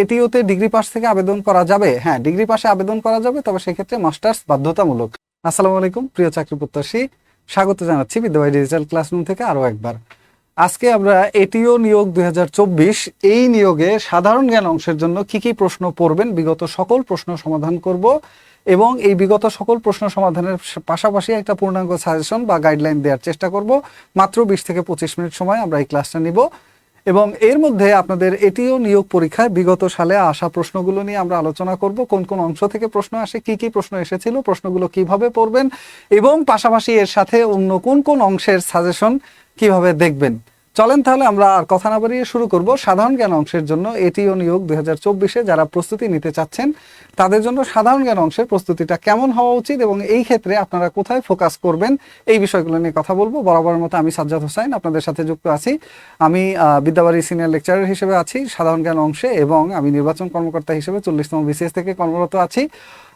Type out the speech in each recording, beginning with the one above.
এটিওতে degree pass থেকে আবেদন করা যাবে। হ্যাঁ ডিগ্রি পাশে আবেদন করা যাবে, তবে সেক্ষেত্রে মাস্টার্স বাধ্যতামূলক। আসসালামু আলাইকুম, প্রিয় চাকরি প্রত্যাশী। স্বাগত জানাচ্ছি বিদ্যাবাই ডিজিটাল ক্লাসরুম থেকে আরও একবার। আজকে আমরা এটিও নিয়োগ দুই হাজার চব্বিশ, এই নিয়োগে সাধারণ জ্ঞান অংশের জন্য কি কি প্রশ্ন পড়বেন, বিগত সকল প্রশ্ন সমাধান করব এবং এই বিগত সকল প্রশ্ন সমাধানের পাশাপাশি একটা পূর্ণাঙ্গ সাজেশন বা গাইডলাইন দেওয়ার চেষ্টা করব। মাত্র বিশ থেকে পঁচিশ মিনিট সময় আমরা এই ক্লাসটা নিব। এবং এর মধ্যে আপনাদের এটিও নিয়োগ পরীক্ষায় বিগত সালে আসা প্রশ্নগুলো নিয়ে আমরা আলোচনা করব। কোন কোন অংশ থেকে প্রশ্ন আসে, কি কি প্রশ্ন এসেছিল, প্রশ্নগুলো কীভাবে পড়বেন এবং পাশাপাশি এর সাথে অন্য কোন কোন অংশের সাজেশন কীভাবে দেখবেন। চলেন তাহলে আমরা আর কথা না বাড়িয়ে শুরু করব সাধারণ জ্ঞান অংশের জন্য। এটিও নিয়োগ দুই হাজার চব্বিশে যারা প্রস্তুতি নিতে চাচ্ছেন তাদের জন্য সাধারণ জ্ঞান অংশের প্রস্তুতিটা কেমন হওয়া উচিত এবং এই ক্ষেত্রে আপনারা কোথায় ফোকাস করবেন এই বিষয়গুলো নিয়ে কথা বলব। বরাবর মতো আমি সাজ্জাদ হোসাইন আপনাদের সাথে যুক্ত আছি। আমি আহ, বিদ্যাবাড়ি সিনিয়র লেকচারার হিসেবে আছি সাধারণ জ্ঞান অংশে এবং আমি নির্বাচন কর্মকর্তা হিসেবে চল্লিশতম বিসিএস থেকে কর্মরত আছি।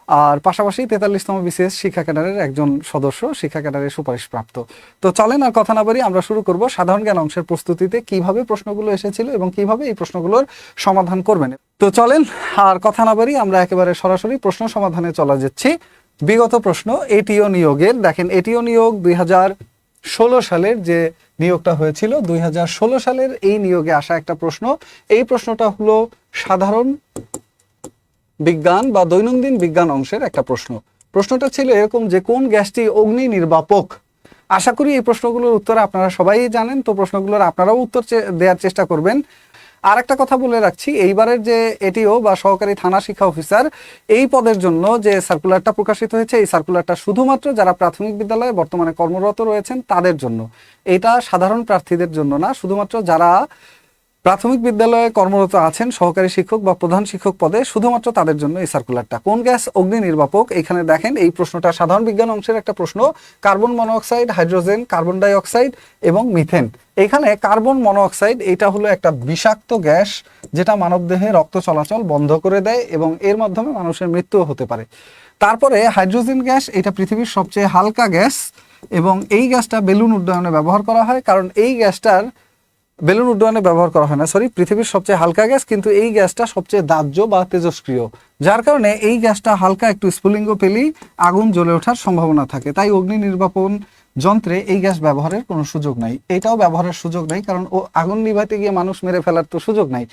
আর পাশাপাশি তেতাল্লিশতম বিসিএস শিক্ষা ক্যাডারের একজন সদস্য শিক্ষা ক্যাডারের সুপারিশপ্রাপ্ত। তো চলেন আর কথা না বাড়ি আমরা শুরু করব সাধারণ জ্ঞান অংশের প্রস্তুতিতে কীভাবে প্রশ্নগুলো এসেছিল এবং কীভাবে এই প্রশ্নগুলোর সমাধান করবেন। তো চলেন আর কথা না বাড়ি আমরা একেবারে সরাসরি প্রশ্ন সমাধানে চলে যাচ্ছি। বিগত প্রশ্ন, এটিও নিয়োগের। দেখেন, এটিও নিয়োগ দুই ষোলো সালের যে নিয়োগটা হয়েছিল, দুই হাজার ষোলো সালের এই নিয়োগে আসা একটা প্রশ্ন। এই প্রশ্নটা হলো সাধারণ বিজ্ঞান বা দৈনন্দিন বিজ্ঞান অংশের একটা প্রশ্ন। প্রশ্নটা ছিল এরকম যে, কোন গ্যাসটি অগ্নি নির্বাপক? আশা করি এই প্রশ্নগুলোর উত্তর আপনারা সবাই জানেন, তো প্রশ্নগুলোর আপনারাও উত্তর দেওয়ার চেষ্টা করবেন। আর একটা কথা বলে রাখছি, এইবারের যে এটিও বা সহকারী থানা শিক্ষা অফিসার এই পদের জন্য যে সার্কুলারটা প্রকাশিত হয়েছে, এই সার্কুলারটা শুধুমাত্র যারা প্রাথমিক বিদ্যালয়ে বর্তমানে কর্মরত রয়েছেন তাদের জন্য। এটা সাধারণ প্রার্থীদের জন্য না, শুধুমাত্র যারা প্রাথমিক বিদ্যালয়ে কর্মরত আছেন সহকারী শিক্ষক বা প্রধান শিক্ষক পদে শুধুমাত্র তাদের জন্য এই সার্কুলারটা। কোন গ্যাস অগ্নি নির্বাপক? এখানে দেখেন এই প্রশ্নটা সাধারণ বিজ্ঞান অংশের একটা প্রশ্ন। Carbon monoxide hydrogen, carbon dioxide এবং মিথেন। এখানে কার্বন মনোঅক্সাইড এটা হলো একটা বিষাক্ত গ্যাস যেটা মানবদেহে রক্ত চলাচল বন্ধ করে দেয় এবং এর মাধ্যমে মানুষের মৃত্যুও হতে পারে। তারপরে হাইড্রোজেন গ্যাস, এটা পৃথিবীর সবচেয়ে হালকা গ্যাস এবং এই গ্যাসটা বেলুন উড্ডয়নে ব্যবহার করা হয় কারণ এই গ্যাসটার বেলুন উড্ডয়নে ব্যবহার করা হয় না সরি পৃথিবীর সবচেয়ে হালকা গ্যাস, কিন্তু এই গ্যাসটা সবচেয়ে দাহ্য বা তেজস্ক্রিয়। যার কারণে এই গ্যাসটা হালকা একটু স্ফুলিঙ্গ পেলেই আগুন জ্বলে ওঠার সম্ভাবনা থাকে। তাই অগ্নি নির্বাপন যন্ত্রে এই গ্যাস ব্যবহারের কোনো সুযোগ নাই। এটাও ব্যবহারের সুযোগ নাই, কারণ ও আগুন নিভাতে গিয়ে মানুষ মেরে ফেলার তো সুযোগ নাই।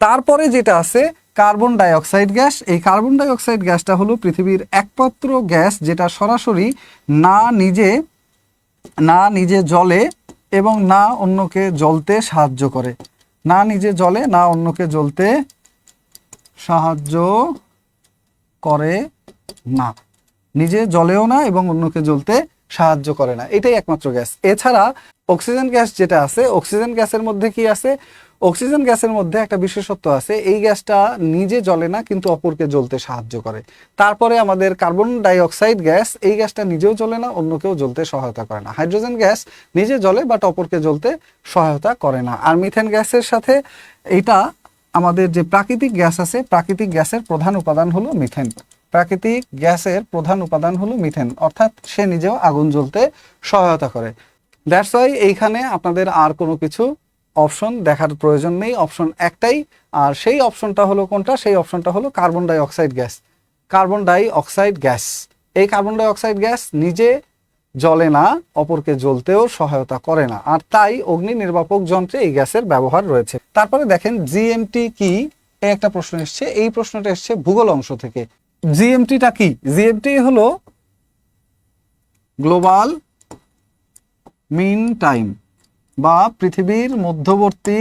তারপরে যেটা আছে, কার্বন ডাই অক্সাইড গ্যাস। এই কার্বন ডাই অক্সাইড গ্যাসটা হলো পৃথিবীর একমাত্র গ্যাস যেটা সরাসরি না নিজে না নিজে জলে এবং না অন্যকে জ্বলতে সাহায্য করে। না নিজে জ্বলে, না অন্যকে জ্বলতে সাহায্য করে না। নিজে জ্বলেও না এবং অন্যকে জ্বলতে সাহায্য করে না। এটাই একমাত্র গ্যাস। এছাড়া অক্সিজেন গ্যাস যেটা আছে, অক্সিজেন গ্যাসের মধ্যে কি আছে? অক্সিজেন গ্যাসের মধ্যে একটা বিশেষত্ব আছে, এই গ্যাসটা নিজে জ্বলে না, কিন্তু অপরকে জ্বলতে সাহায্য করে। তারপরে আমাদের কার্বন ডাই অক্সাইড গ্যাস, এই গ্যাসটা নিজেও জ্বলে না, অন্যকেও জ্বলতে সহায়তা করে না। হাইড্রোজেন গ্যাস নিজে জ্বলে, বাট অপরকে জ্বলতে সহায়তা করে না। আর মিথেন গ্যাসের সাথে এটা আমাদের যে প্রাকৃতিক গ্যাস আছে, প্রাকৃতিক গ্যাসের প্রধান উপাদান হলো মিথেন। প্রাকৃতিক গ্যাসের প্রধান উপাদান হলো মিথেন, অর্থাৎ সে নিজেও আগুন জ্বলতে সহায়তা করে। দ্যাটস ওয়াই এইখানে আপনাদের আর কোনো কিছু অপশন দেখার প্রয়োজন নেই, অপশন একটাই। আর সেই অপশনটা হলো কোনটা? সেই অপশনটা হলো carbon dioxide gas. Carbon dioxide gas. এই কার্বন ডাই অক্সাইড গ্যাস নিজে জ্বলে না, অপরকে জ্বলতেও সহায়তা করে না। আর তাই অগ্নি নির্বাপক যন্ত্রে এই গ্যাসের ব্যবহার রয়েছে। তারপরে দেখেন জিএমটি কি? একটা প্রশ্ন এসছে। এই প্রশ্নটা এসছে ভূগোল অংশ থেকে। জিএমটিটা কি? জিএমটি হলো গ্লোবাল মিন টাইম। বা পৃথিবীর মধ্যবর্তী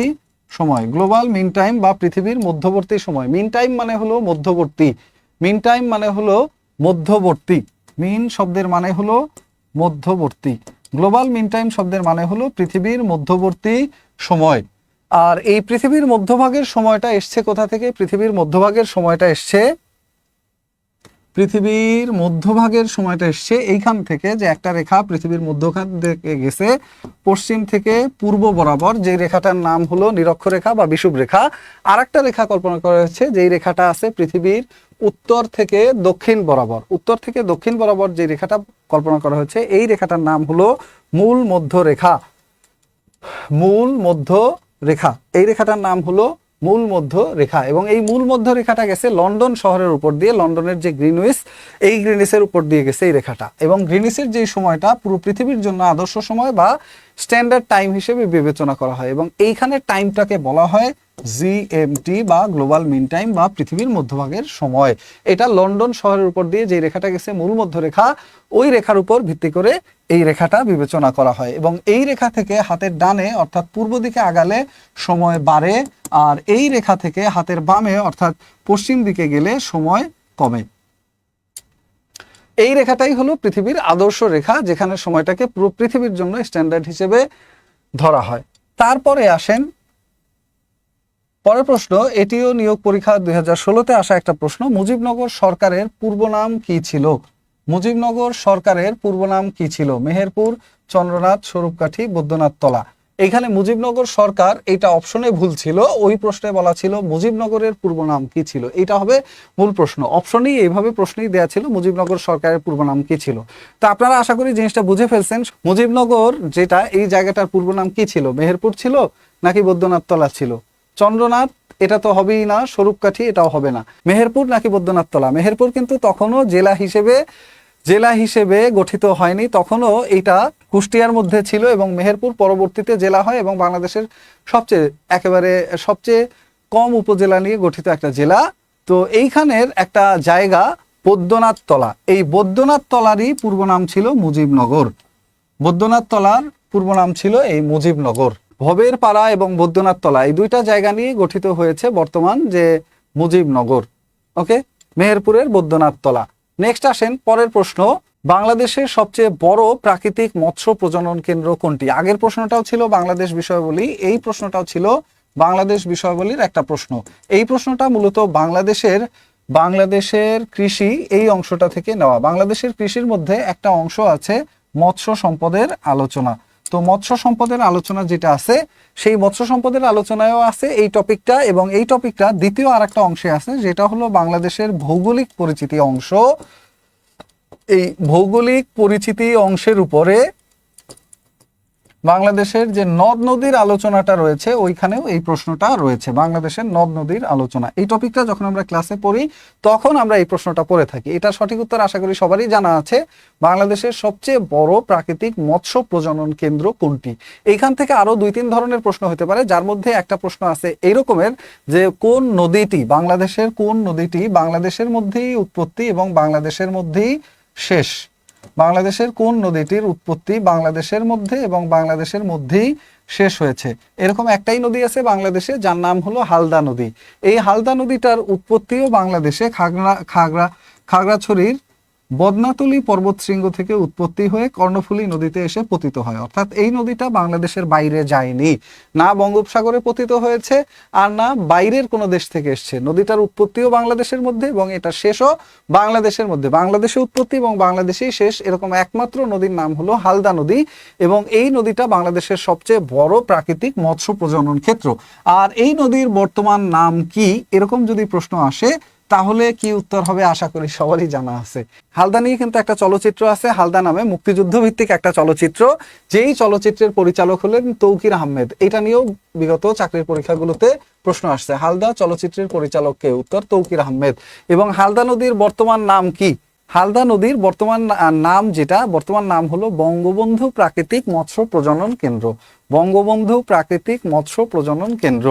সময়, গ্লোবাল মিন টাইম বা পৃথিবীর মধ্যবর্তী সময়। মিন টাইম মানে হলো মধ্যবর্তী। মিন টাইম মানে হলো মধ্যবর্তী। মিন শব্দের মানে হলো মধ্যবর্তী। গ্লোবাল মিন টাইম শব্দের মানে হলো পৃথিবীর মধ্যবর্তী সময়। আর এই পৃথিবীর মধ্যভাগের সময়টা এসছে কোথা থেকে? পৃথিবীর মধ্যভাগের সময়টা এসছে পৃথিবীর মধ্যভাগের সময়টা এসছে এইখান থেকে যে একটা রেখা পৃথিবীর মধ্যখান থেকে গেছে। পশ্চিম থেকে পূর্ব বরাবর যে রেখাটার নাম হলো নিরক্ষরেখা বা বিষুব রেখা আর একটা রেখা কল্পনা করা হয়েছে, যেই রেখাটা আছে পৃথিবীর উত্তর থেকে দক্ষিণ বরাবর। উত্তর থেকে দক্ষিণ বরাবর যে রেখাটা কল্পনা করা হয়েছে, এই রেখাটার নাম হলো মূল মধ্য রেখা মূল মধ্য রেখা এই রেখাটার নাম হলো মূল মধ্য রেখা এবং এই মূল মধ্য রেখাটা গেছে লন্ডন শহরের উপর দিয়ে, লন্ডনের যে গ্রিনউইস এই গ্রিনিসের উপর দিয়ে গেছে এই রেখাটা। এবং গ্রিনিসের যে সময়টা, পুরো পৃথিবীর জন্য আদর্শ সময় বা স্ট্যান্ডার্ড টাইম হিসেবে বিবেচনা করা হয়। এবং এইখানে টাইমটাকে বলা হয় জিএমটি বা গ্লোবাল মিন টাইম বা পৃথিবীর মধ্যভাগের সময়। এটা লন্ডন শহরের উপর দিয়ে যে রেখাটা গেছে, মূল মধ্যরেখা, ওই রেখার উপর ভিত্তি করে এই রেখাটা বিবেচনা করা হয়। এবং এই রেখা থেকে হাতের ডানে, অর্থাৎ পূর্ব দিকে আগালে সময় বাড়ে, আর এই রেখা থেকে হাতের বামে, অর্থাৎ পশ্চিম দিকে গেলে সময় কমে। এই রেখাটাই হলো পৃথিবীর আদর্শ রেখা, যেখানে সময়টাকে পুরো পৃথিবীর জন্য স্ট্যান্ডার্ড হিসেবে ধরা হয়। তারপরে আসেন পরের প্রশ্ন, এটিও নিয়োগ পরীক্ষা দুই হাজার ষোলোতে আসা একটা প্রশ্ন, মুজিবনগর সরকারের পূর্ব নাম কি ছিল? মুজিবনগর সরকারের পূর্ব নাম কি ছিল? মেহেরপুর, চন্দ্রনাথ, স্বরূপকাঠি, বৈদ্যনাথ তলা। এখানে মুজিবনগর সরকার এটা অপশনে ভুল ছিল, ওই প্রশ্নে বলা ছিল মুজিবনগরের পূর্ব নাম কি ছিল। এটা হবে মূল প্রশ্ন। অপশনেই এইভাবে প্রশ্নই দেওয়া ছিল, মুজিবনগর সরকারের পূর্ব নাম কি ছিল? তো আপনারা আশা করি জিনিসটা বুঝে ফেলছেন। মুজিবনগর যেটা, এই জায়গাটার পূর্ব নাম কি ছিল? মেহেরপুর ছিল নাকি বৈদ্যনাথ তলা ছিল? চন্দ্রনাথ, এটা তো হবেই না স্বরূপকাঠি এটাও হবে না। মেহেরপুর নাকি বৈদ্যনাথ তলা? মেহেরপুর কিন্তু তখনও জেলা হিসেবে জেলা হিসেবে গঠিত হয়নি। তখনও এটা কুষ্টিয়ার মধ্যে ছিল এবং মেহেরপুর পরবর্তীতে জেলা হয় এবং বাংলাদেশের সবচেয়ে, একেবারে সবচেয়ে কম উপজেলা নিয়ে গঠিত একটা জেলা। তো এইখানের একটা জায়গা বৈদ্যনাথ তলা। এই বৈদ্যনাথ তলারই পূর্ব নাম ছিল মুজিবনগর। বৈদ্যনাথ তলার পূর্ব নাম ছিল এই মুজিবনগর। ভবের পাড়া এবং বৈদ্যনাথ তলা, এই দুইটা জায়গা নিয়ে গঠিত হয়েছে বর্তমান যে মুজিবনগর। ওকে? মেহেরপুরের বৈদ্যনাথ তলা। নেক্সট আসেন পরের প্রশ্ন, বাংলাদেশের সবচেয়ে বড় প্রাকৃতিক মৎস্য প্রজনন কেন্দ্র কোনটি? আগের প্রশ্নটাও ছিল বাংলাদেশ বিষয়াবলী, এই প্রশ্নটাও ছিল বাংলাদেশ বিষয়াবলীর একটা প্রশ্ন। এই প্রশ্নটা মূলত বাংলাদেশের বাংলাদেশের কৃষি এই অংশটা থেকে নেওয়া। বাংলাদেশের কৃষির মধ্যে একটা অংশ আছে মৎস্য সম্পদের আলোচনা। তো মৎস্য সম্পদের আলোচনা যেটা আছে, সেই মৎস্য সম্পদের আলোচনায়ও আছে এই টপিকটা এবং এই টপিকটা দ্বিতীয় আর একটা অংশে আছে, যেটা হলো বাংলাদেশের ভৌগোলিক পরিচিতি অংশ। এই ভৌগোলিক পরিচিতি অংশের উপরে বাংলাদেশের যে নদ নদীর আলোচনাটা রয়েছে, ওইখানেও এই প্রশ্নটা রয়েছে। বাংলাদেশের নদ নদীর আলোচনা। এই টপিকটা যখন আমরা ক্লাসে পড়ি, তখন আমরা এই প্রশ্নটা পড়ে থাকি। এটা সঠিক উত্তর আশা করি সবারই জানা আছে। বাংলাদেশের সবচেয়ে বড় প্রাকৃতিক মৎস্য প্রজনন কেন্দ্র কোনটি? এইখান থেকে আরও দুই তিন ধরনের প্রশ্ন হতে পারে। যার মধ্যে একটা প্রশ্ন আছে এই রকমের যে কোন নদীটি বাংলাদেশের কোন নদীটি বাংলাদেশের মধ্যেই উৎপত্তি এবং বাংলাদেশের মধ্যেই শেষ? বাংলাদেশের কোন নদীটির উৎপত্তি বাংলাদেশের মধ্যে এবং বাংলাদেশের মধ্যেই শেষ হয়েছে? এরকম একটাই নদী আছে বাংলাদেশে, যার নাম হলো হালদা নদী। এই হালদা নদীটার উৎপত্তিও বাংলাদেশে খাগড়া খাগড়া, খাগড়াছড়ির বদনাতলি পর্বতশৃঙ্গ থেকে উৎপত্তি হয়ে কর্ণফুলী নদীতে এসে পতিত হয়। অর্থাৎ এই নদীটা বাংলাদেশের বাইরে যায়নি। না বঙ্গোপসাগরে পতিত হয়েছে আর না বাইরের কোনো দেশ থেকে এসছে। নদীটার উৎপত্তিও বাংলাদেশের মধ্যে এবং এটা শেষও বাংলাদেশের মধ্যে। বাংলাদেশে উৎপত্তি এবং বাংলাদেশেই শেষ এরকম একমাত্র নদীর নাম হলো হালদা নদী এবং এই নদীটা বাংলাদেশের সবচেয়ে বড় প্রাকৃতিক মৎস্য প্রজনন ক্ষেত্র। আর এই নদীর বর্তমান নাম কি? এরকম যদি প্রশ্ন আসে তাহলে কি উত্তর হবে আশা করি সবারই জানা আছে। হালদা নিয়ে কিন্তু একটা চলচ্চিত্র আছে, হালদা নামে মুক্তিযুদ্ধ ভিত্তিক একটা চলচ্চিত্র। যেই চলচ্চিত্রের পরিচালক হলেন তৌকির আহমেদ। এটা নিয়েও বিগত চাকরির পরীক্ষাগুলোতে প্রশ্ন আসছে, হালদা চলচ্চিত্রের পরিচালককে উত্তর তৌকির আহমেদ। এবং হালদা নদীর বর্তমান নাম কি? হালদা নদীর বর্তমান নাম যেটা, বর্তমান নাম হলো বঙ্গবন্ধু প্রাকৃতিক মৎস্য প্রজনন কেন্দ্র। বঙ্গবন্ধু প্রাকৃতিক মৎস্য প্রজনন কেন্দ্র।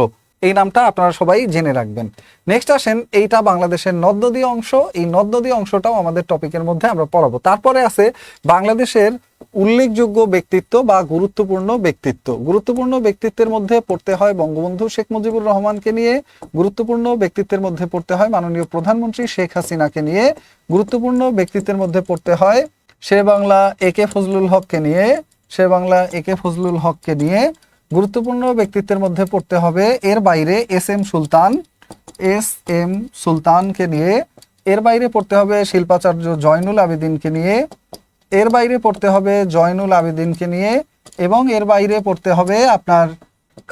এই নামটা আপনারা সবাই জেনে রাখবেন। নেক্সট আসেন, এইটা বাংলাদেশের নদ নদী অংশ। এই নদ নদী অংশটাও আমাদের টপিকের মধ্যে আমরা পড়াবো। তারপরে আছে বাংলাদেশের উল্লেখযোগ্য ব্যক্তিত্ব বা গুরুত্বপূর্ণ ব্যক্তিত্ব। গুরুত্বপূর্ণ ব্যক্তিত্বের মধ্যে পড়তে হয় বঙ্গবন্ধু শেখ মুজিবুর রহমানকে নিয়ে। গুরুত্বপূর্ণ ব্যক্তিত্বের মধ্যে পড়তে হয় মাননীয় প্রধানমন্ত্রী শেখ হাসিনাকে নিয়ে। গুরুত্বপূর্ণ ব্যক্তিত্বের মধ্যে পড়তে হয় শের বাংলা এ কে ফজলুল হককে নিয়ে। শের বাংলা এ কে ফজলুল হককে নিয়ে। গুরুত্বপূর্ণ ব্যক্তিত্বের মধ্যে পড়তে হবে এর বাইরে S M Sultan. S M সুলতানকে নিয়ে এর বাইরে পড়তে হবে শিল্পাচার্য জয়নুল আবেদিনকে নিয়ে, এর বাইরে পড়তে হবে জয়নুল আবেদিনকে নিয়ে এবং এর বাইরে পড়তে হবে আপনার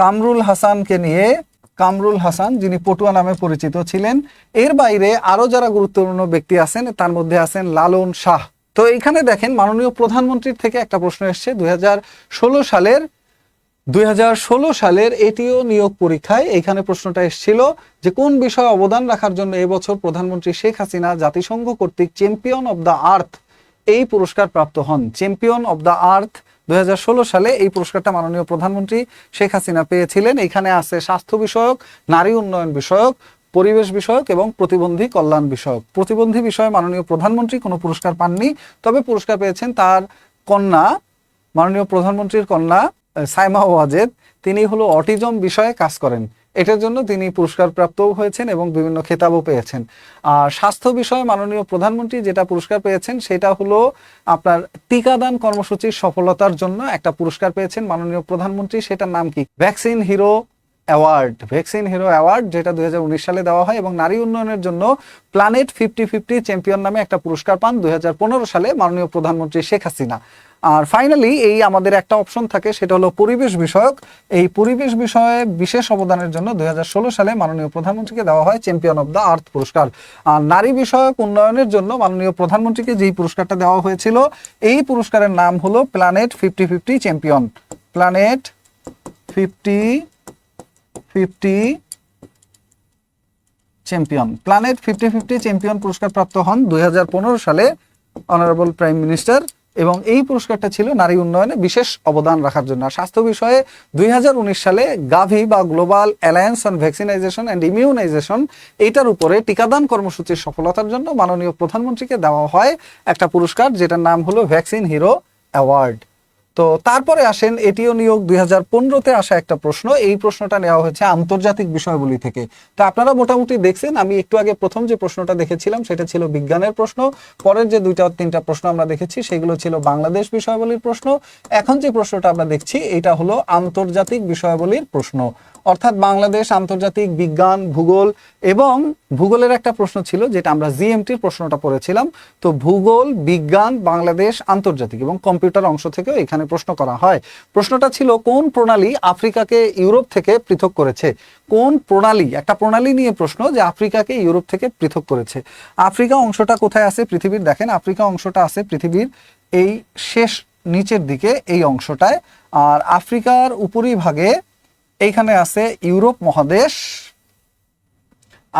কামরুল হাসানকে নিয়ে। কামরুল হাসান যিনি পটুয়া নামে পরিচিত ছিলেন। এর বাইরে আরও যারা গুরুত্বপূর্ণ ব্যক্তি আছেন, তার মধ্যে আছেন লালন শাহ। তো এখানে দেখেন মাননীয় প্রধানমন্ত্রীর থেকে একটা প্রশ্ন এসছে। দুই হাজার ষোলো সালের দুই হাজার ষোলো সালের এটিও নিয়োগ পরীক্ষায় এখানে প্রশ্নটা এসেছিল যে কোন বিষয়ে অবদান রাখার জন্য এবছর প্রধানমন্ত্রী শেখ হাসিনা জাতিসংঘ কর্তৃক চ্যাম্পিয়ন অব দ্য আর্থ এই পুরস্কার প্রাপ্ত হন। চ্যাম্পিয়ন অব দ্য আর্থ দুই সালে এই পুরস্কারটা মাননীয় প্রধানমন্ত্রী শেখ হাসিনা পেয়েছিলেন। এখানে আছে স্বাস্থ্য বিষয়ক, নারী উন্নয়ন বিষয়ক, পরিবেশ বিষয়ক এবং প্রতিবন্ধী কল্যাণ বিষয়ক। প্রতিবন্ধী বিষয়ে মাননীয় প্রধানমন্ত্রী কোনো পুরস্কার পাননি, তবে পুরস্কার পেয়েছেন তার কন্যা, মাননীয় প্রধানমন্ত্রীর কন্যা সাইমা ওয়াজেদ, তিনি হলো অটিজম বিষয়ে কাজ করেন। এটার জন্য তিনি পুরস্কার প্রাপ্তও হয়েছেন এবং বিভিন্ন খেতাবও পেয়েছেন। আর স্বাস্থ্য বিষয়ে মাননীয় প্রধানমন্ত্রী যেটা পুরস্কার পেয়েছেন, সেটা হলো আপনার টিকাদান কর্মসূচির সফলতার জন্য একটা পুরস্কার পেয়েছেন মাননীয় প্রধানমন্ত্রী। সেটার নাম কি? Vaccine hero award. Vaccine hero award, যেটা দুই হাজার উনিশ সালে দেওয়া হয় এবং নারী উন্নয়নের জন্য প্ল্যানেট ফিফটি ফিফটি চ্যাম্পিয়ন নামে একটা পুরস্কার পান দুই হাজার পনেরো সালে মাননীয় প্রধানমন্ত্রী শেখ হাসিনা। আর ফাইনালি এই আমাদের একটা অপশন থাকে, সেটা হলো পরিবেশ বিষয়ক। এই পরিবেশ বিষয়ে বিশেষ অবদানের জন্য দুই হাজার ষোলো সালে মাননীয় প্রধানমন্ত্রীকে দেওয়া হয় চ্যাম্পিয়ন অব দ্য আর্থ পুরস্কার। আর নারী বিষয়ক উন্নয়নের জন্য মাননীয় প্রধানমন্ত্রীকে যেই পুরস্কারটা দেওয়া হয়েছিল, এই পুরস্কারের নাম হলো planet fifty fifty champion planet fifty fifty champion planet fifty fifty champion পুরস্কার প্রাপ্ত হন দুই হাজার পনেরো সালে অনারেবল প্রাইম মিনিস্টার এবং এই পুরস্কারটা ছিল নারী উন্নয়নে বিশেষ অবদান রাখার জন্য। স্বাস্থ্য বিষয়ে দুই হাজার উনিশ সালে গাভি বা global alliance on vaccinisation and immunisation, এইটার উপরে টিকাদান কর্মসূচির সফলতার জন্য মাননীয় প্রধানমন্ত্রীকে দেওয়া হয় একটা পুরস্কার, যেটার নাম হলো ভ্যাকসিন হিরো অ্যাওয়ার্ড। তো তারপরে আসেন, এটিও নিয়োগ দুই হাজার পনেরোতে আসা একটা প্রশ্ন। এই প্রশ্নটা নেওয়া হয়েছে আন্তর্জাতিক বিষয়গুলি থেকে। তো আপনারা মোটামুটি দেখছেন, আমি একটু আগে প্রথম যে প্রশ্নটা দেখেছিলাম, সেটা ছিল বিজ্ঞানের প্রশ্ন। পরের যে দুইটা, তিনটা প্রশ্ন আমরা দেখেছি, সেগুলো ছিল বাংলাদেশ বিষয়াবলীর প্রশ্ন। এখন যে প্রশ্নটা আমরা দেখছি, এটা হলো আন্তর্জাতিক বিষয়াবলীর প্রশ্ন। অর্থাৎ বাংলাদেশ আন্তর্জাতিক বিজ্ঞান, ভূগোল এবং ভূগোলের একটা প্রশ্ন ছিল, যেটা আমরা জিএমটির প্রশ্নটা পড়েছিলাম। তো ভূগোল, বিজ্ঞান, বাংলাদেশ আন্তর্জাতিক এবং কম্পিউটার অংশ থেকেও এখানে প্রশ্ন করা হয়। প্রশ্নটা ছিল, কোন প্রণালী আফ্রিকাকে ইউরোপ থেকে পৃথক করেছে? কোন প্রণালী? একটা প্রণালী নিয়ে প্রশ্ন যে আফ্রিকাকে ইউরোপ থেকে পৃথক করেছে। আফ্রিকা অংশটা কোথায় আছে পৃথিবীর? দেখেন, আফ্রিকা অংশটা আছে পৃথিবীর এই শেষ নিচের দিকে, এই অংশটায়। আর আফ্রিকার উপরিভাগে এইখানে আছে ইউরোপ মহাদেশ।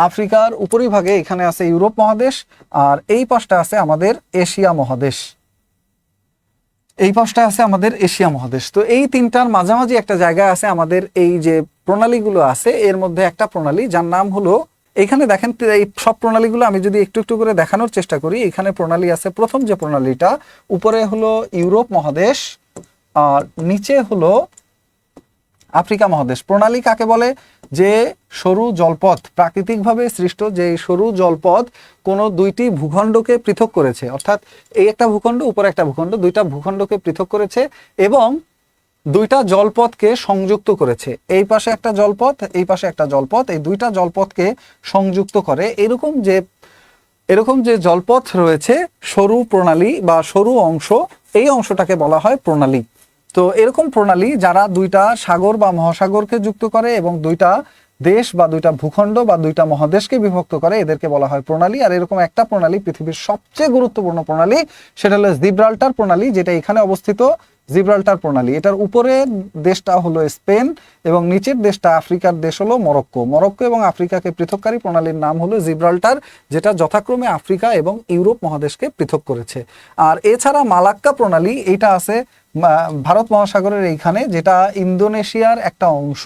আফ্রিকার উপরিভাগে এখানে আছে ইউরোপ মহাদেশ। আর এই পাশটা আছে আমাদের এশিয়া মহাদেশ। এই পাশটা আছে আমাদের এশিয়া মহাদেশ। তো এই তিনটার মাঝামাঝি একটা জায়গা আছে আমাদের এই যে প্রণালীগুলো আছে, এর মধ্যে একটা প্রণালী যার নাম হলো, এখানে দেখেন এই সব প্রণালীগুলো আমি যদি একটু একটু করে দেখানোর চেষ্টা করি, এখানে প্রণালী আছে। প্রথম যে প্রণালীটা, উপরে হলো ইউরোপ মহাদেশ, আর নিচে হলো আফ্রিকা মহাদেশ। প্রণালী কাকে বলে? যে সরু জলপথ, প্রাকৃতিকভাবে সৃষ্ট যে সরু জলপথ, কোনো দুইটি ভূখণ্ডকে পৃথক করেছে। অর্থাৎ এই একটা ভূখণ্ড, উপরে একটা ভূখণ্ড, দুইটা ভূখণ্ডকে পৃথক করেছে এবং দুইটা জলপথকে সংযুক্ত করেছে। এই পাশে একটা জলপথ, এই পাশে একটা জলপথ, এই দুইটা জলপথকে সংযুক্ত করে। এরকম যে এরকম যে জলপথ রয়েছে, সরু প্রণালী বা সরু অংশ, এই অংশটাকে বলা হয় প্রণালী। তো এরকম প্রণালী যারা দুইটা সাগর বা মহাসাগরকে যুক্ত করে এবং দুইটা দেশ বা দুইটা ভূখণ্ড বা দুইটা মহাদেশকে বিভক্ত করে, এদেরকে বলা হয় প্রণালী। আর এরকম একটা প্রণালী পৃথিবীর সবচেয়ে গুরুত্বপূর্ণ প্রণালী, সেটা হলো জিব্রাল্টার প্রণালী, যেটা এখানে অবস্থিত জিব্রাল্টার প্রণালী। এটার উপরে দেশটা হলো স্পেন এবং নিচের দেশটা আফ্রিকার দেশ হলো মরক্কো। মরক্কো এবং আফ্রিকাকে পৃথককারী প্রণালীর নাম হলো জিব্রাল্টার, যেটা যথাক্রমে আফ্রিকা এবং ইউরোপ মহাদেশকে পৃথক করেছে। আর এছাড়া মালাক্কা প্রণালী এটা আছে ভারত মহাসাগরের এইখানে, যেটা ইন্দোনেশিয়ার একটা অংশ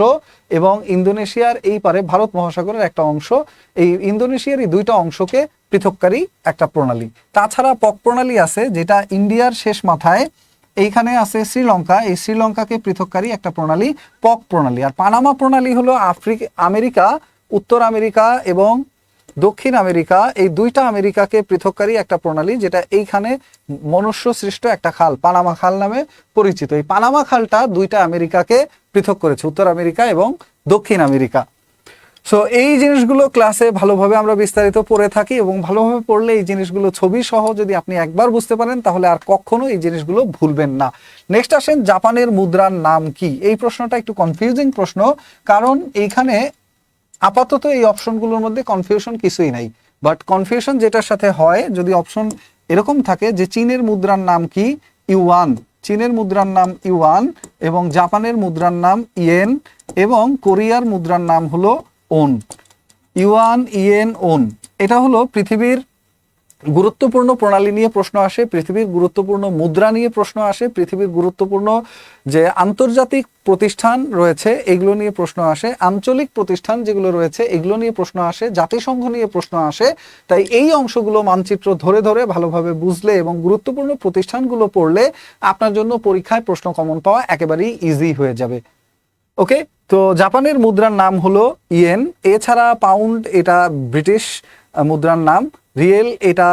এবং ইন্দোনেশিয়ার এই পারে ভারত মহাসাগরের একটা অংশ, এই ইন্দোনেশিয়ার এই দুইটা অংশকে পৃথককারী একটা প্রণালী। তাছাড়া পক প্রণালী আছে, যেটা ইন্ডিয়ার শেষ মাথায়, এইখানে আছে শ্রীলঙ্কা, এই শ্রীলঙ্কাকে পৃথককারী একটা প্রণালী, পক প্রণালী। আর পানামা প্রণালী হলো আফ্রিকা, আমেরিকা, উত্তর আমেরিকা এবং দক্ষিণ আমেরিকা, এই দুইটা আমেরিকাকে পৃথককারী একটা প্রণালী, যেটা এইখানে মনুষ্য সৃষ্ট একটা খাল, পানামা খাল নামে পরিচিত। এই পানামা খালটা দুইটা আমেরিকাকে পৃথক করেছে, উত্তর আমেরিকা এবং দক্ষিণ আমেরিকা। সো এই জিনিসগুলো ক্লাসে ভালোভাবে আমরা বিস্তারিত পড়ে থাকি এবং ভালোভাবে পড়লে এই জিনিসগুলো ছবি সহ যদি আপনি একবার বুঝতে পারেন, তাহলে আর কখনো এই জিনিসগুলো ভুলবেন না। নেক্সট আসেন, জাপানের মুদ্রার নাম কি? এই প্রশ্নটা একটু কনফিউজিং প্রশ্ন, কারণ এইখানে আপাতত এই অপশনগুলোর মধ্যে কনফিউশন কিছুই নাই। বাট কনফিউশন যেটার সাথে হয়, যদি অপশন এরকম থাকে যে চীনের মুদ্রার নাম কি? ইউয়ান চীনের মুদ্রার নাম ইউয়ান এবং জাপানের মুদ্রার নাম ইয়েন এবং কোরিয়ার মুদ্রার নাম হলো ওন ইউয়ান ইয়েন ওন এটা হলো পৃথিবীর গুরুত্বপূর্ণ প্রণালী নিয়ে প্রশ্ন আসে, পৃথিবীর গুরুত্বপূর্ণ মুদ্রা নিয়ে প্রশ্ন আসে, পৃথিবীর গুরুত্বপূর্ণ যে আন্তর্জাতিক প্রতিষ্ঠান রয়েছে, এগুলো নিয়ে প্রশ্ন আসে, আঞ্চলিক প্রতিষ্ঠান যেগুলো রয়েছে, এগুলো নিয়ে প্রশ্ন আসে, জাতিসংঘ নিয়ে প্রশ্ন আসে। তাই এই অংশগুলো মানচিত্র ধরে ধরে ভালোভাবে বুঝলে এবং গুরুত্বপূর্ণ প্রতিষ্ঠানগুলো পড়লে আপনার জন্য পরীক্ষায় প্রশ্ন কমন পাওয়া একেবারেই ইজি হয়ে যাবে। ওকে? তো জাপানের মুদ্রার নাম হলো ইয়েন। এছাড়া পাউন্ড এটা ব্রিটিশ মুদ্রার নাম। রিয়েল এটা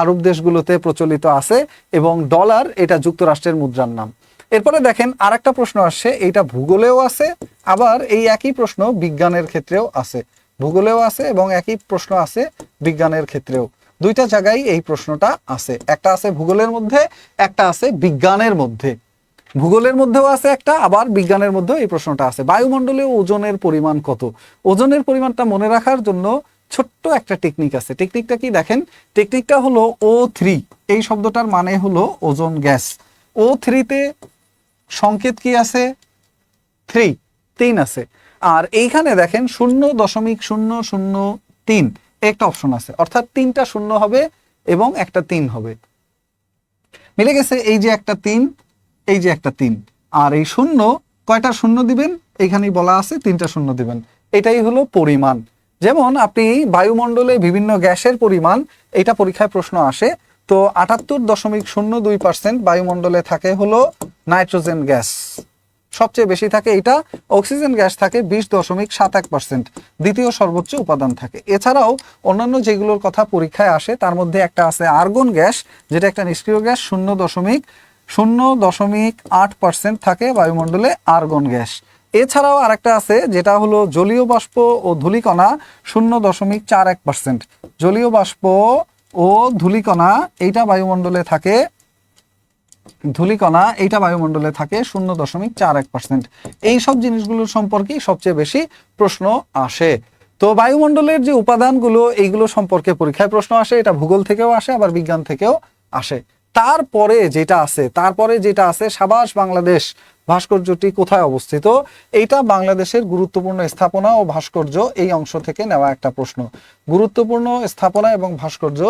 আরব দেশগুলোতে প্রচলিত আছে এবং ডলার এটা যুক্তরাষ্ট্রের মুদ্রার নাম। এরপরে দেখেন আরেকটা প্রশ্ন আসছে, এইটা ভূগোলেও আছে, আবার এই একই প্রশ্ন বিজ্ঞানের ক্ষেত্রেও আছে। ভূগোলেও আছে এবং একই প্রশ্ন আছে বিজ্ঞানের ক্ষেত্রেও। দুইটা জায়গায় এই প্রশ্নটা আছে, একটা আছে ভূগোলের মধ্যে, একটা আছে বিজ্ঞানের মধ্যে। ভূগোলের মধ্যেও আছে একটা, আবার বিজ্ঞানের মধ্যেও এই প্রশ্নটা আছে। বায়ুমণ্ডলে ওজনের পরিমাণ কত? ওজনের পরিমাণটা মনে রাখার জন্য ছোট্ট একটা টেকনিক আছে। টেকনিকটা কি দেখেন? টেকনিকটা হলো ও থ্রি এই শব্দটার মানে হলো ওজন গ্যাস। ও থ্রিতে সংকেত কি আছে? থ্রি তিন আছে। আর এইখানে দেখেন শূন্য দশমিক শূন্য শূন্য তিন। একটা অপশন আছে। অর্থাৎ তিনটা শূন্য হবে এবং একটা তিন হবে। মিলে গেছে এই যে একটা তিন, এই যে একটা তিন। আর এই শূন্য, কয়টা শূন্য দিবেন? এইখানেই বলা আছে তিনটা শূন্য দিবেন। এটাই হলো পরিমাণ। যেমন আপনি বায়ুমণ্ডলে বিভিন্ন গ্যাসের পরিমাণ, এটা পরীক্ষায় প্রশ্ন আসে, তো আটাত্তর দশমিক শূন্য দুই পার্সেন্ট বায়ুমণ্ডলে থাকে হলো নাইট্রোজেন গ্যাস। সবচেয়ে বেশি থাকে এটা, অক্সিজেন গ্যাস থাকে বিশ দশমিক সাত এক পার্সেন্ট, দ্বিতীয় সর্বোচ্চ উপাদান থাকে। এছাড়াও অন্যান্য যেগুলোর কথা পরীক্ষায় আসে, তার মধ্যে একটা আছে আর্গন গ্যাস, যেটা একটা নিষ্ক্রিয় গ্যাস, শূন্য দশমিক শূন্য দশমিক আট পার্সেন্ট থাকে বায়ুমণ্ডলে আর্গন গ্যাস। এছাড়াও আরেকটা আছে, যেটা হলো জলীয় বাষ্প ও ধূলিকণা শূন্য দশমিক চার এক পার্সেন্ট। জলীয় বাষ্প ও ধূলিকণা এইটা বায়ুমণ্ডলে থাকে, ধূলিকণা এইটা বায়ুমণ্ডলে থাকে শূন্য দশমিক চার এক পার্সেন্ট। এইসব জিনিসগুলোর সম্পর্কে সবচেয়ে বেশি প্রশ্ন আসে। তো বায়ুমণ্ডলের যে উপাদানগুলো, এইগুলো সম্পর্কে পরীক্ষায় প্রশ্ন আসে, এটা ভূগোল থেকেও আসে, আবার বিজ্ঞান থেকেও আসে। তারপরে যেটা আছে, তারপরে যেটা আছে সাবাস বাংলাদেশ। ভাস্কর্যটি কোথায় অবস্থিত? এইটা বাংলাদেশের গুরুত্বপূর্ণ স্থাপনা ও ভাস্কর্য এই অংশ থেকে নেওয়া একটা প্রশ্ন। গুরুত্বপূর্ণ স্থাপনা এবং ভাস্কর্য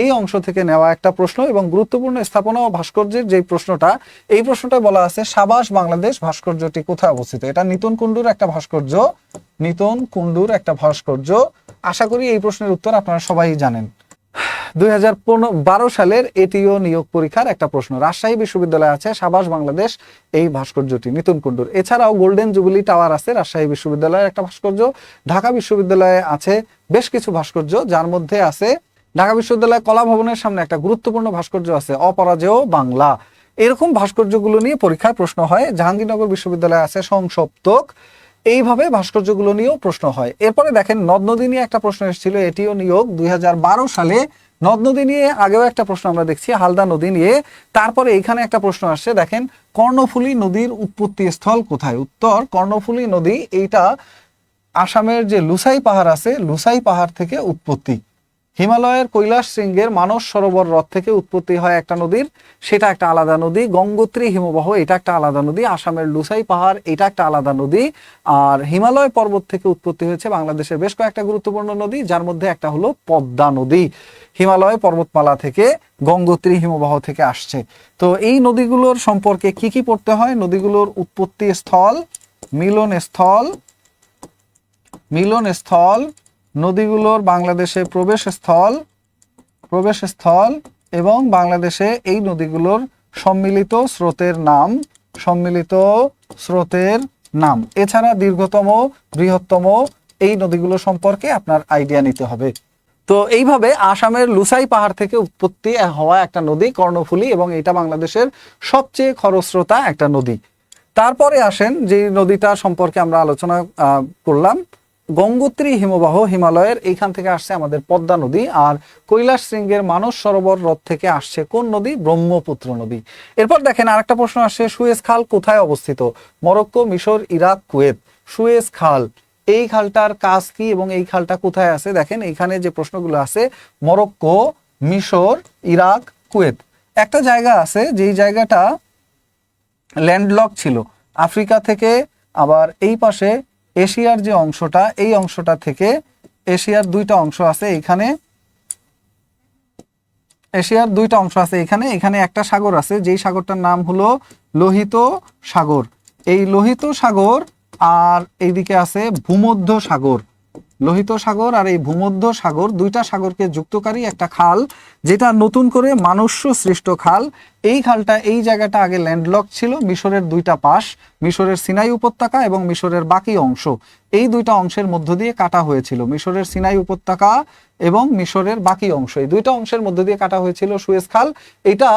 এই অংশ থেকে নেওয়া একটা প্রশ্ন এবং গুরুত্বপূর্ণ স্থাপনা ও ভাস্কর্যের যে প্রশ্নটা, এই প্রশ্নটা বলা আছে, সাবাস বাংলাদেশ ভাস্কর্যটি কোথায় অবস্থিত? এটা নিতন কুণ্ডুর একটা ভাস্কর্য। নিতন কুণ্ডুর একটা ভাস্কর্য। আশা করি এই প্রশ্নের উত্তর আপনারা সবাই জানেন। দুই সালের এটিও নিয়োগ পরীক্ষার একটা প্রশ্ন। রাজশাহী বিশ্ববিদ্যালয় আছে সাবাস বাংলাদেশ, এই ভাস্কর্যটি নিতুন কুণ্ডুর। এছাড়াও গোল্ডেন জুবিলি টাওয়ার আছে রাজশাহী বিশ্ববিদ্যালয়ের একটা ভাস্কর্য। ঢাকা বিশ্ববিদ্যালয়ে আছে বেশ কিছু ভাস্কর্য, যার মধ্যে আছে ঢাকা বিশ্ববিদ্যালয় কলা ভবনের সামনে একটা গুরুত্বপূর্ণ ভাস্কর্য আছে, অপরাজেয় বাংলা। এরকম ভাস্কর্যগুলো নিয়ে পরীক্ষায় প্রশ্ন হয়। জাহাঙ্গীরনগর বিশ্ববিদ্যালয়ে আছে সংসপ্তক। এইভাবে ভাস্কর্যগুলো নিয়েও প্রশ্ন হয়। এরপরে দেখেন নদ নদী নিয়ে একটা প্রশ্ন এসেছিল, এটিও নিয়োগ। দুই হাজার বারো সালে নদ নদী নিয়ে আগেও একটা প্রশ্ন আমরা দেখছি, হালদা নদী নিয়ে। তারপরে এখানে একটা প্রশ্ন আসছে, দেখেন, কর্ণফুলী নদীর উৎপত্তি স্থল কোথায়? উত্তর, কর্ণফুলী নদী, এইটা আসামের যে লুসাই পাহাড় আছে, লুসাই পাহাড় থেকে উৎপত্তি। হিমালয়ের কৈলাস শৃঙ্গের মানস সরোবর হ্রদ থেকে উৎপত্তি হয় একটা নদীর। সেটা একটা আলাদা নদী। গঙ্গোত্রী হিমবাহ, এটা একটা আলাদা নদী। আসামের লুসাই পাহাড়, এটা একটা আলাদা নদী। আর হিমালয় পর্বত থেকে উৎপত্তি হয়েছে বাংলাদেশের বেশ কয়েকটা গুরুত্বপূর্ণ নদী, যার মধ্যে একটা হলো পদ্মা নদী। হিমালয় পর্বতমালা থেকে গঙ্গোত্রী হিমবাহ থেকে আসছে। তো এই নদীগুলোর সম্পর্কে কি কি পড়তে হয়? নদীগুলোর উৎপত্তি স্থল, মিলন স্থল মিলন স্থল নদীগুলোর বাংলাদেশে প্রবেশ স্থল প্রবেশ স্থল এবং বাংলাদেশে এই নদীগুলোর সম্মিলিত স্রোতের নাম, সম্মিলিত স্রোতের নাম। এছাড়া দীর্ঘতম, বৃহত্তম এই নদীগুলো সম্পর্কে আপনার আইডিয়া নিতে হবে। তো এইভাবে আসামের লুসাই পাহাড় থেকে উৎপত্তি হওয়া একটা নদী, কর্ণফুলী, এবং এটা বাংলাদেশের সবচেয়ে খরস্রোতা একটা নদী। তারপরে আসেন যে নদীটা সম্পর্কে আমরা আলোচনা করলাম গঙ্গোত্রী হিমবাহ হিমালয়ের এইখান থেকে আসছে আমাদের পদ্মা নদী, আর কৈলাস শৃঙ্গের মানস সরোবর হ্রদ থেকে আসছে কোন নদী? ব্রহ্মপুত্র নদী। এরপর দেখেন আরেকটা প্রশ্ন আসছে সুয়েজ খাল কোথায় অবস্থিত? মরক্কো, মিশর, ইরাক, কুয়েত। সুয়েজ খাল, এই খালটার কাজ কি এবং এই খালটা কোথায় আছে? দেখেন এইখানে যে প্রশ্নগুলো আছে, মরক্কো, মিশর, ইরাক, কুয়েত। একটা জায়গা আছে, যেই জায়গাটা ল্যান্ডলক ছিল। আফ্রিকা থেকে আবার এই পাশে এশিয়ার যে অংশটা, এই অংশটা থেকে এশিয়ার দুইটা অংশ আছে এখানে। এশিয়ার দুইটা অংশ আছে এখানে এখানে একটা সাগর আছে, যেই সাগরটার নাম হলো লোহিত সাগর। এই লোহিত সাগর আর এইদিকে আছে ভূমধ্য সাগর। লোহিত সাগর আর এই ভূমধ্য সাগর দুইটা সাগরকে যুক্তকারী একটা খাল, যেটা নতুন করে মানুষ্য সৃষ্ট খাল। এই খালটা এই জায়গাটা আগে ল্যান্ডলক ছিল, মিশরের দুইটা পাশ, মিশরের সিনাই উপত্যকা এবং মিশরের বাকি অংশ। এই দুইটা অংশের মধ্য দিয়ে কাটা হয়েছিল, মিশরের সিনাই উপত্যকা এবং মিশরের বাকি অংশ। এই দুইটা অংশের মধ্য দিয়ে কাটা হয়েছিল সুয়েজ খাল। এটা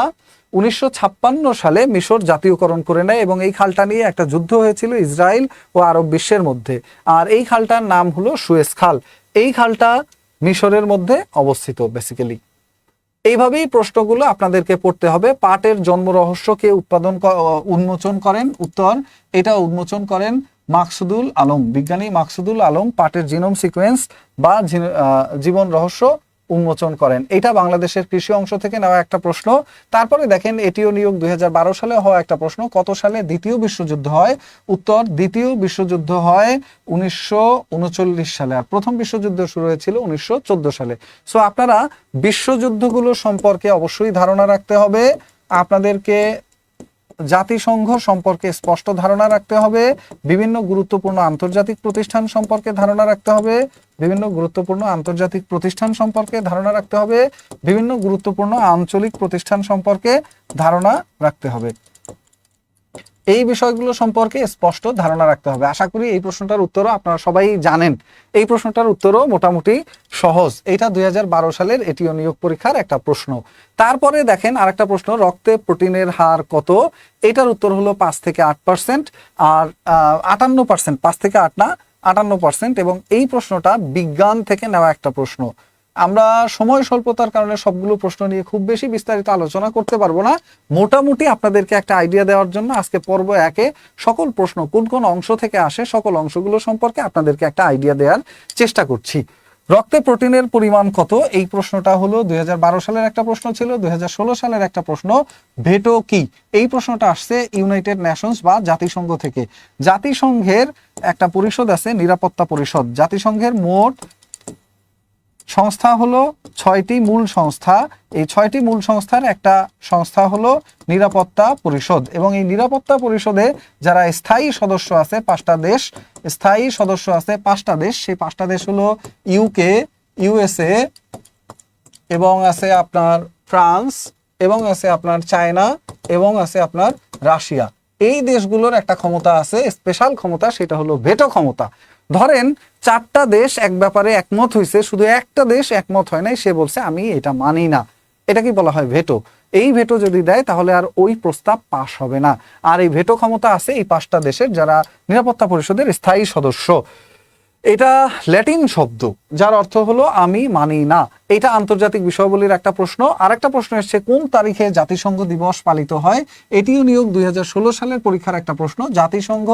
উনিশশো ছাপ্পান্ন সালে মিশর জাতীয়করণ করে নেয় এবং এই খালটা নিয়ে একটা যুদ্ধ হয়েছিল ইসরায়েল ও আরব বিশ্বের মধ্যে। আর এই খালটার নাম হলো সুয়েজ খাল। এই খালটা মিশরের মধ্যে অবস্থিত বেসিক্যালি এইভাবেই প্রশ্নগুলো আপনাদেরকে পড়তে হবে। পাটের জন্ম রহস্য কে উৎপাদন উন্মোচন করেন? উত্তর এটা উন্মোচন করেন মাকসুদুল আলম। বিজ্ঞানী মাকসুদুল আলম পাটের জিনোম সিকোয়েন্স বা জীবন রহস্য উন্মোচন করেন। এটা বাংলাদেশের কৃষি অংশ থেকে নেওয়া একটা প্রশ্ন। তারপরে দেখেন, এটিও নিয়োগ দু হাজার বারো সালে হওয়া একটা প্রশ্ন। কত সালে দ্বিতীয় বিশ্বযুদ্ধ হয়? উত্তর, দ্বিতীয় বিশ্বযুদ্ধ হয় উনিশশো উনচল্লিশ সালে আর প্রথম বিশ্বযুদ্ধ শুরু হয়েছিল উনিশশো চোদ্দ সালে। সো আপনারা বিশ্বযুদ্ধগুলো সম্পর্কে অবশ্যই ধারণা রাখতে হবে। আপনাদেরকে জাতিসংঘ সম্পর্কে স্পষ্ট ধারণা রাখতে হবে, বিভিন্ন গুরুত্বপূর্ণ আন্তর্জাতিক প্রতিষ্ঠান সম্পর্কে ধারণা রাখতে হবে, বিভিন্ন গুরুত্বপূর্ণ আন্তর্জাতিক প্রতিষ্ঠান সম্পর্কে ধারণা রাখতে হবে, বিভিন্ন গুরুত্বপূর্ণ আঞ্চলিক প্রতিষ্ঠান সম্পর্কে ধারণা রাখতে হবে। এই বিষয়গুলো সম্পর্কে স্পষ্ট ধারণা রাখতে হবে। আশা করি এই প্রশ্নটার উত্তরও আপনারা সবাই জানেন। এই প্রশ্নটার উত্তরও মোটামুটি সহজ। এটা দুই হাজার বারো সালের এটিও নিয়োগ পরীক্ষার একটা প্রশ্ন। তারপরে দেখেন আরেকটা প্রশ্ন, রক্তে প্রোটিনের হার কত? এটার উত্তর হলো পাঁচ থেকে আট পার্সেন্ট আর আটান্ন পার্সেন্ট। পাঁচ থেকে আট না, আটান্ন পার্সেন্ট। এবং এই প্রশ্নটা বিজ্ঞান থেকে নেওয়া একটা প্রশ্ন। আমরা সময় স্বল্পতার কারণে সবগুলো প্রশ্ন নিয়ে খুব বেশি বিস্তারিত আলোচনা করতে পারব না। মোটামুটি আপনাদেরকে একটা আইডিয়া দেওয়ার জন্য আজকে পর্ব একে সকল প্রশ্ন কোন কোন অংশ থেকে আসে সকল অংশগুলো সম্পর্কে আপনাদেরকে একটা আইডিয়া দেওয়ার চেষ্টা করছি। রক্তে প্রোটিনের পরিমাণ কত? এই প্রশ্নটা হলো দুই হাজার বারো সালের একটা প্রশ্ন ছিল, দুই হাজার ষোলো সালের একটা প্রশ্ন। ভেটো কি? এই প্রশ্নটা আসছে ইউনাইটেড নেশনস বা জাতিসংঘ থেকে। জাতিসংঘের একটা পরিষদ আছে, নিরাপত্তা পরিষদ। জাতিসংঘের মোট সংস্থা হলো ছয়টি মূল সংস্থা। এই ছয়টি মূল সংস্থার একটা সংস্থা হলো নিরাপত্তা পরিষদ। এবং এই নিরাপত্তা পরিষদে যারা স্থায়ী সদস্য আছে পাঁচটা দেশ, স্থায়ী সদস্য আছে পাঁচটা দেশ। সেই পাঁচটা দেশ হলো ইউকে ইউএসএ এবং আছে আপনার ফ্রান্স এবং আছে আপনার চায়না এবং আছে আপনার রাশিয়া। এই দেশগুলোর একটা ক্ষমতা আছে, স্পেশাল ক্ষমতা সেটা হলো ভেটো ক্ষমতা। ধরেন, চারটা দেশ এক ব্যাপারে একমত হয়েছে শুধু একটা দেশ একমত হয় নাই, সে বলছে, আমি এটা মানি না। এটা কি বলা হয় ভেটো? এই ভেটো যদি দেয়, তাহলে আর ওই প্রস্তাব পাশ হবে না। আর এই ভেটো ক্ষমতা আছে এই পাঁচটা দেশের, যারা নিরাপত্তা পরিষদের স্থায়ী সদস্য। এটা ল্যাটিন শব্দ, যার অর্থ হলো আমি মানি না। এটা আন্তর্জাতিক বিষয়বলির একটা প্রশ্ন। আর একটা প্রশ্ন এসছে, কোন তারিখে জাতিসংঘ দিবস পালিত হয়? এটিও নিয়োগ দুই হাজার ষোলো সালের পরীক্ষার একটা প্রশ্ন। জাতিসংঘ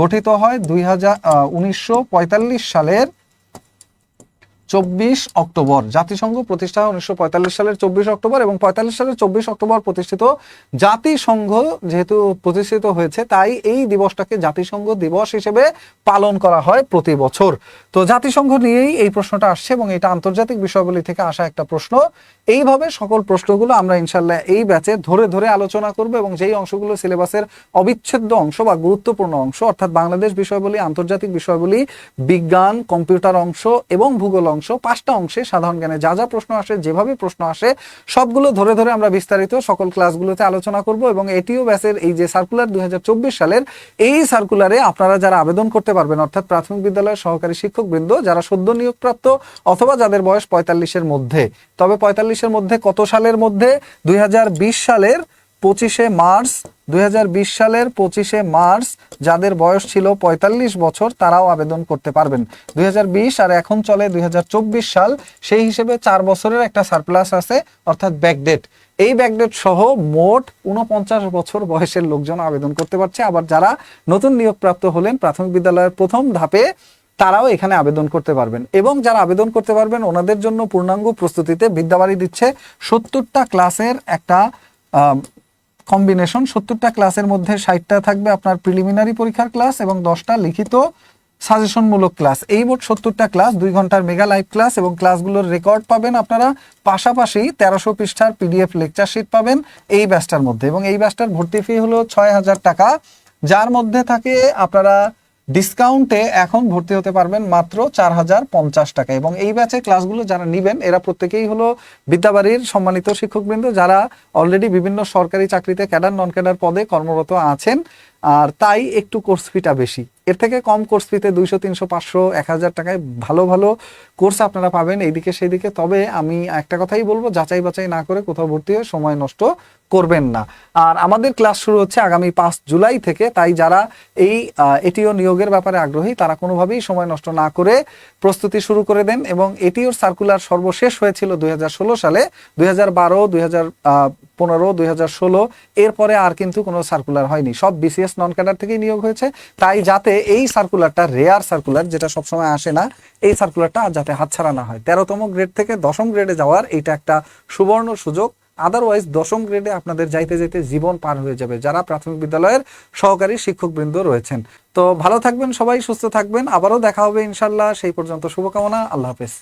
গঠিত হয় দুই হাজার সালের চব্বিশ অক্টোবর। জাতিসংঘ প্রতিষ্ঠা উনিশশো সালের চব্বিশ অক্টোবর এবং পঁয়তাল্লিশ সালের চব্বিশ অক্টোবর প্রতিষ্ঠিত জাতিসংঘ যেহেতু প্রতিষ্ঠিত হয়েছে, তাই এই দিবসটাকে জাতিসংঘ দিবস হিসেবে পালন করা হয় প্রতি বছর। তো জাতিসংঘ নিয়েই এই প্রশ্নটা আসছে এবং এটা আন্তর্জাতিক বিষয়গুলি থেকে আসা একটা প্রশ্ন। এইভাবে সকল প্রশ্নগুলো আমরা ইনশাল্লাহ এই ব্যাচে ধরে ধরে আলোচনা করব এবং যেই অংশগুলো সিলেবাসের অবিচ্ছেদ্য অংশ বা গুরুত্বপূর্ণ অংশ, অর্থাৎ বাংলাদেশ বিষয়বলী, আন্তর্জাতিক বিষয়বলী, বিজ্ঞান, কম্পিউটার অংশ এবং ভূগোল অংশ, পাঁচটা অংশে সাধারণ জ্ঞানে যা যা প্রশ্ন আসে, যেভাবে প্রশ্ন আসে, সবগুলো ধরে ধরে আমরা বিস্তারিত সকল ক্লাসগুলোতে আলোচনা করব এবং এটিও ব্যাচের এই যে সার্কুলার দুই হাজার চব্বিশ সালের এই সার্কুলারে আপনারা যারা আবেদন করতে পারবেন, অর্থাৎ প্রাথমিক বিদ্যালয়ের সহকারী শিক্ষকবৃন্দ, যারা সদ্য নিয়োগপ্রাপ্ত অথবা যাদের বয়স পঁয়তাল্লিশের মধ্যে তবে পঁয়তাল্লিশের মধ্যে কত সালের মধ্যে? দুই হাজার বিশ সালের পঁচিশে মার্চ দু হাজার বিশ সালের পঁচিশে মার্চ, যাদের বয়স ছিল পঁয়তাল্লিশ বছর, তারাও আবেদন করতে পারবেন। দুই হাজার বিশ আর এখন চলে দুই হাজার চব্বিশ সাল, সেই হিসেবে চার বছরের একটা সারপ্লাস আছে, অর্থাৎ ব্যাকডেট এই ব্যাকডেট সহ মোট উনপঞ্চাশ বছর বয়সের লোকজন আবেদন করতে পারছে। আবার যারা নতুন নিয়োগপ্রাপ্ত হলেন, প্রাথমিক বিদ্যালয়ের প্রথম ধাপে তারাও এখানে আবেদন করতে পারবেন। এবং যারা আবেদন করতে পারবেন, ওনাদের জন্য পূর্ণাঙ্গ প্রস্তুতিতে বিদ্যাবাড়ি দিচ্ছে সত্তরটা ক্লাসের একটা কম্বিনেশন সত্তরটা ক্লাসের মধ্যে ষাটটা থাকবে আপনার প্রিলিমিনারি পরীক্ষার ক্লাস এবং দশটা লিখিত সাজেশনমূলক ক্লাস। এই মোট সত্তরটা ক্লাস, দুই ঘণ্টার মেগা লাইভ ক্লাস এবং ক্লাসগুলোর রেকর্ড পাবেন আপনারা। পাশাপাশি তেরোশো পৃষ্ঠার পিডিএফ লেকচার শিট পাবেন এই ব্যাচটার মধ্যে। এবং এই ব্যাচটার ভর্তি ফি হলো ছয় হাজার টাকা। যার মধ্যে থাকে আপনারা ডিসকাউন্টে এখন ভর্তি হতে পারবেন মাত্র চার হাজার পঞ্চাশ টাকা। এবং এই ব্যাচে ক্লাসগুলো যারা নিবেন, এরা প্রত্যেকেই হলো বিদ্যাবাড়ির সম্মানিত শিক্ষকবৃন্দ যারা অলরেডি বিভিন্ন সরকারি চাকরিতে ক্যাডার নন ক্যাডার পদে কর্মরত আছেন। আর তাই একটু কোর্স ফিটা বেশি। এর থেকে কম কোর্স ফিতে দুইশো, তিনশো, পাঁচশো, এক হাজার টাকায় ভালো ভালো কোর্স আপনারা পাবেন এইদিকে, সেইদিকে। তবে আমি একটা কথাই বলব, যাচাই বাছাই না করে কোথাও ভর্তি হয়ে সময় নষ্ট করবেন না। আর আমাদের ক্লাস শুরু হচ্ছে আগামী পাঁচ জুলাই থেকে, তাই যারা এই এটিও নিয়োগের ব্যাপারে আগ্রহী, তারা কোনোভাবেই সময় নষ্ট না করে প্রস্তুতি শুরু করে দেন এবং এটিওর সার্কুলার সর্বশেষ হয়েছিল দুই হাজার ষোলো সালে। দুই হাজার বারো, দুই হাজার পনেরো, দুই হাজার ষোলো, এরপরে আর কিন্তু কোনো সার্কুলার হয়নি। সব বিসিএস নন ক্যাডার থেকেই নিয়োগ হয়েছে। তাই যাতে এই সার্কুলারটা রেয়ার সার্কুলার যেটা সবসময় আসে না, এই সার্কুলারটা যাতে হাতছাড়া না হয়। তেরোতম গ্রেড থেকে দশম গ্রেডে যাওয়ার এটা একটা সুবর্ণ সুযোগ। আদারওয়াইজ দশম গ্রেডে আপনাদের যাইতে যাইতে জীবন পার হয়ে যাবে যারা প্রাথমিক বিদ্যালয়ের সহকারী শিক্ষকবৃন্দ রয়েছেন। তো ভালো থাকবেন সবাই, সুস্থ থাকবেন। আবারও দেখা হবে ইনশাল্লাহ সেই পর্যন্ত শুভকামনা। আল্লাহ হাফেজ।